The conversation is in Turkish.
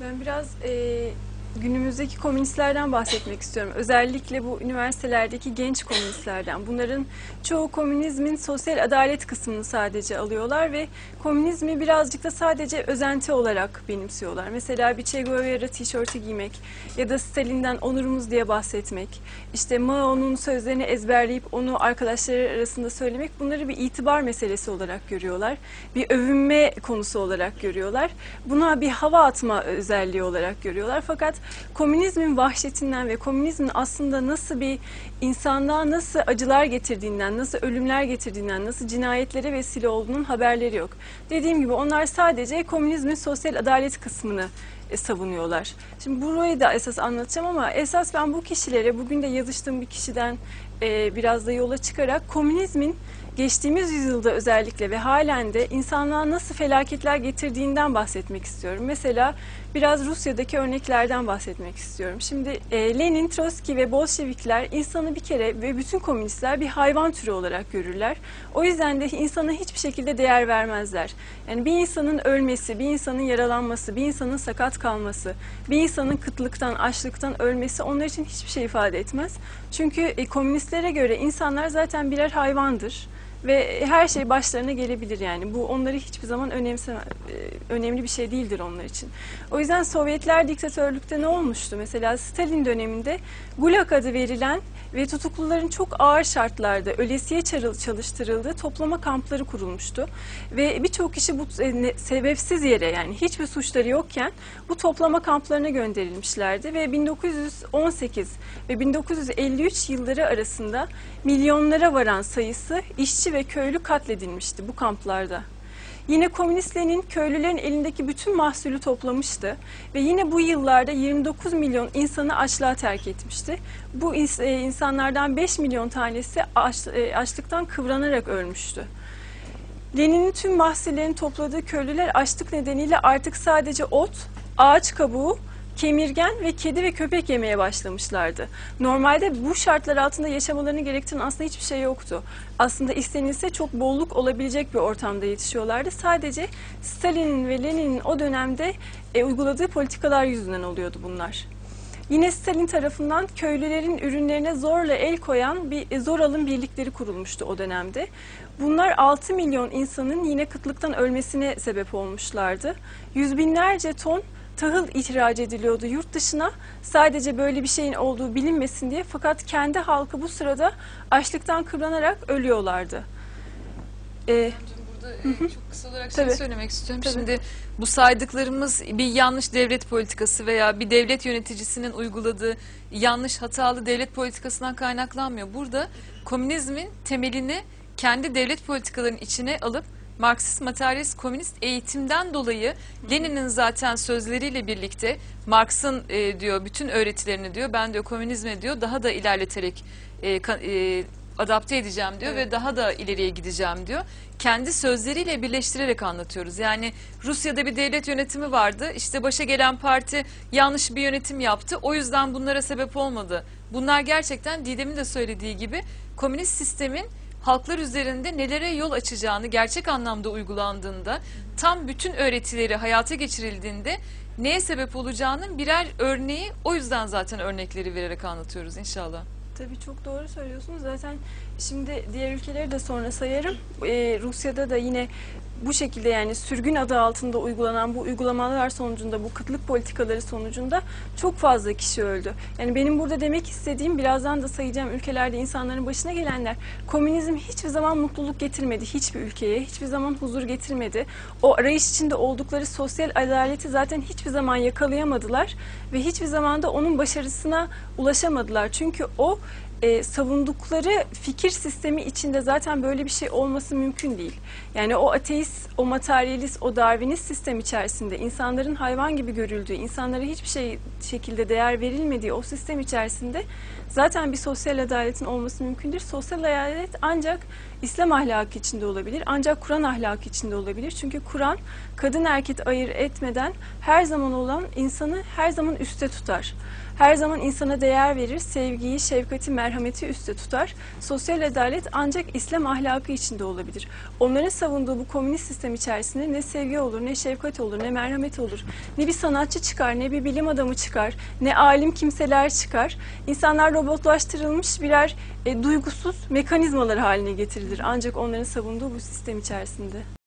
Ben biraz e, günümüzdeki komünistlerden bahsetmek istiyorum. Özellikle bu üniversitelerdeki genç komünistlerden. Bunların çoğu komünizmin sosyal adalet kısmını sadece alıyorlar ve komünizmi birazcık da sadece özenti olarak benimsiyorlar. Mesela bir Che Guevara tişörtü giymek ya da Stalin'den onurumuz diye bahsetmek, işte Mao'nun sözlerini ezberleyip onu arkadaşları arasında söylemek bunları bir itibar meselesi olarak görüyorlar. Bir övünme konusu olarak görüyorlar. Buna bir hava atma özelliği olarak görüyorlar. Fakat komünizmin vahşetinden ve komünizmin aslında nasıl bir insanlığa nasıl acılar getirdiğinden, nasıl ölümler getirdiğinden, nasıl cinayetlere vesile olduğunun haberleri yok. Dediğim gibi onlar sadece komünizmin sosyal adalet kısmını savunuyorlar. Şimdi burayı da esas anlatacağım ama esas ben bu kişilere bugün de yazıştığım bir kişiden e, biraz da yola çıkarak komünizmin geçtiğimiz yüzyılda özellikle ve halen de insanlığa nasıl felaketler getirdiğinden bahsetmek istiyorum. Mesela biraz Rusya'daki örneklerden bahsetmek istiyorum. Şimdi e, Lenin, Trotsky ve Bolşevikler insanı bir kere ve bütün komünistler bir hayvan türü olarak görürler. O yüzden de insana hiçbir şekilde değer vermezler. Yani bir insanın ölmesi, bir insanın yaralanması, bir insanın sakat kalması, bir insanın kıtlıktan, açlıktan ölmesi onlar için hiçbir şey ifade etmez. Çünkü e, komünistlere göre insanlar zaten birer hayvandır ve her şey başlarına gelebilir yani. Bu onları hiçbir zaman önemseme, e, önemli bir şey değildir onlar için. O yüzden Sovyetler diktatörlükte ne olmuştu? Mesela Stalin döneminde Gulag adı verilen ve tutukluların çok ağır şartlarda ölesiye çalıştırıldığı toplama kampları kurulmuştu. Ve birçok kişi bu e, sebepsiz yere yani hiçbir suçları yokken bu toplama kamplarına gönderilmişlerdi ve 1918 ve 1953 yılları arasında milyonlara varan sayısı işçi ve köylü katledilmişti bu kamplarda. Yine Komünist Lenin köylülerin elindeki bütün mahsulü toplamıştı ve yine bu yıllarda 29 milyon insanı açlığa terk etmişti. Bu e, insanlardan 5 milyon tanesi e, açlıktan kıvranarak ölmüştü. Lenin'in tüm mahsullerini topladığı köylüler açlık nedeniyle artık sadece ot, ağaç kabuğu, kemirgen ve kedi ve köpek yemeye başlamışlardı. Normalde bu şartlar altında yaşamalarını gerektiren aslında hiçbir şey yoktu. Aslında istenilse çok bolluk olabilecek bir ortamda yetişiyorlardı. Sadece Stalin'in ve Lenin'in o dönemde e, uyguladığı politikalar yüzünden oluyordu bunlar. Yine Stalin tarafından köylülerin ürünlerine zorla el koyan bir e, zor alım birlikleri kurulmuştu o dönemde. Bunlar 6 milyon insanın yine kıtlıktan ölmesine sebep olmuşlardı. Yüz binlerce ton tahıl ihraç ediliyordu yurt dışına. Sadece böyle bir şeyin olduğu bilinmesin diye fakat kendi halkı bu sırada açlıktan kıvranarak ölüyorlardı. Ee, Burada e, çok kısa olarak şey Tabii. söylemek istiyorum. Tabii. Şimdi bu saydıklarımız bir yanlış devlet politikası veya bir devlet yöneticisinin uyguladığı yanlış hatalı devlet politikasından kaynaklanmıyor. Burada komünizmin temelini kendi devlet politikalarının içine alıp Marksist, materyalist, komünist eğitimden dolayı Lenin'in zaten sözleriyle birlikte Marx'ın e, diyor bütün öğretilerini diyor ben diyor komünizme diyor daha da ilerleterek e, ka- e, adapte edeceğim diyor Evet. ve daha da ileriye gideceğim diyor. Kendi sözleriyle birleştirerek anlatıyoruz. Yani Rusya'da bir devlet yönetimi vardı. İşte başa gelen parti yanlış bir yönetim yaptı. O yüzden bunlara sebep olmadı. Bunlar gerçekten Didem'in de söylediği gibi komünist sistemin halklar üzerinde nelere yol açacağını gerçek anlamda uygulandığında tam bütün öğretileri hayata geçirildiğinde neye sebep olacağının birer örneği o yüzden zaten örnekleri vererek anlatıyoruz inşallah. Tabii çok doğru söylüyorsunuz. Zaten şimdi diğer ülkeleri de sonra sayarım. Ee, Rusya'da da yine bu şekilde yani sürgün adı altında uygulanan bu uygulamalar sonucunda, bu kıtlık politikaları sonucunda çok fazla kişi öldü. Yani benim burada demek istediğim birazdan da sayacağım ülkelerde insanların başına gelenler. Komünizm hiçbir zaman mutluluk getirmedi hiçbir ülkeye, hiçbir zaman huzur getirmedi. O arayış içinde oldukları sosyal adaleti zaten hiçbir zaman yakalayamadılar ve hiçbir zaman da onun başarısına ulaşamadılar. Çünkü o e, savundukları fikir sistemi içinde zaten böyle bir şey olması mümkün değil. Yani o ateist, o materyalist, o darwinist sistem içerisinde insanların hayvan gibi görüldüğü, insanlara hiçbir şey şekilde değer verilmediği o sistem içerisinde zaten bir sosyal adaletin olması mümkündür. Sosyal adalet ancak İslam ahlakı içinde olabilir, ancak Kur'an ahlakı içinde olabilir. Çünkü Kur'an kadın erkek ayır etmeden her zaman olan insanı her zaman üste tutar. Her zaman insana değer verir, sevgiyi, şefkati, merhamet merhameti üste tutar. Sosyal adalet ancak İslam ahlakı içinde olabilir. Onların savunduğu bu komünist sistem içerisinde ne sevgi olur, ne şefkat olur, ne merhamet olur. Ne bir sanatçı çıkar, ne bir bilim adamı çıkar, ne alim kimseler çıkar. İnsanlar robotlaştırılmış birer e, duygusuz mekanizmalar haline getirilir. Ancak onların savunduğu bu sistem içerisinde.